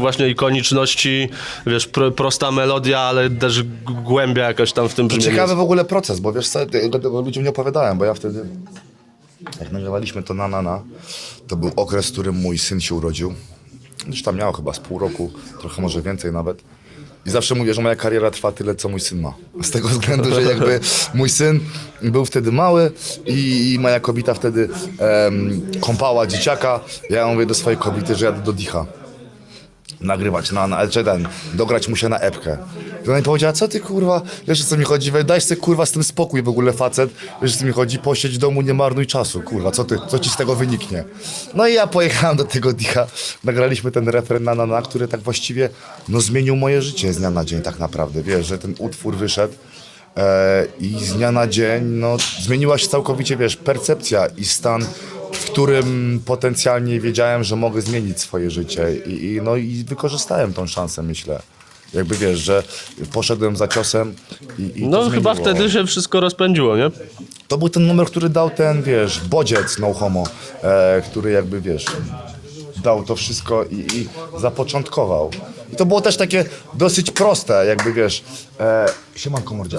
właśnie ikoniczności, wiesz, pro, prosta melodia, ale też głębia jakaś tam w tym brzmieniu. Ciekawy w ogóle proces, bo wiesz co, tego ludziom nie opowiadałem, bo ja wtedy, jak nagrywaliśmy to na Nana, to był okres, w którym mój syn się urodził. Już tam miał chyba z pół roku, trochę może więcej nawet. I zawsze mówię, że moja kariera trwa tyle, co mój syn ma. Z tego względu, że jakby mój syn był wtedy mały i, i moja kobieta wtedy em, kąpała dzieciaka. Ja mówię do swojej kobiety, że jadę do Dicha nagrywać na, na czy ten, dograć mu się na epkę. I ona mi powiedziała, co ty kurwa, wiesz o co mi chodzi, daj sobie kurwa z tym spokój w ogóle facet, wiesz o co mi chodzi, posiedź w domu, nie marnuj czasu, kurwa, co ty, co ci z tego wyniknie. No i ja pojechałem do tego dicha, nagraliśmy ten refren na na na, który tak właściwie, no zmienił moje życie z dnia na dzień tak naprawdę, wiesz, że ten utwór wyszedł e, i z dnia na dzień, no zmieniła się całkowicie, wiesz, percepcja i stan którym potencjalnie wiedziałem, że mogę zmienić swoje życie i, i, no, i wykorzystałem tą szansę, myślę. Jakby wiesz, że poszedłem za ciosem i, i No to chyba zmieniło. wtedy się wszystko rozpędziło, nie? To był ten numer, który dał ten, wiesz, bodziec no homo, e, który jakby, wiesz, dał to wszystko i, i zapoczątkował. I to było też takie dosyć proste, jakby, wiesz, e, siemanko mordzia.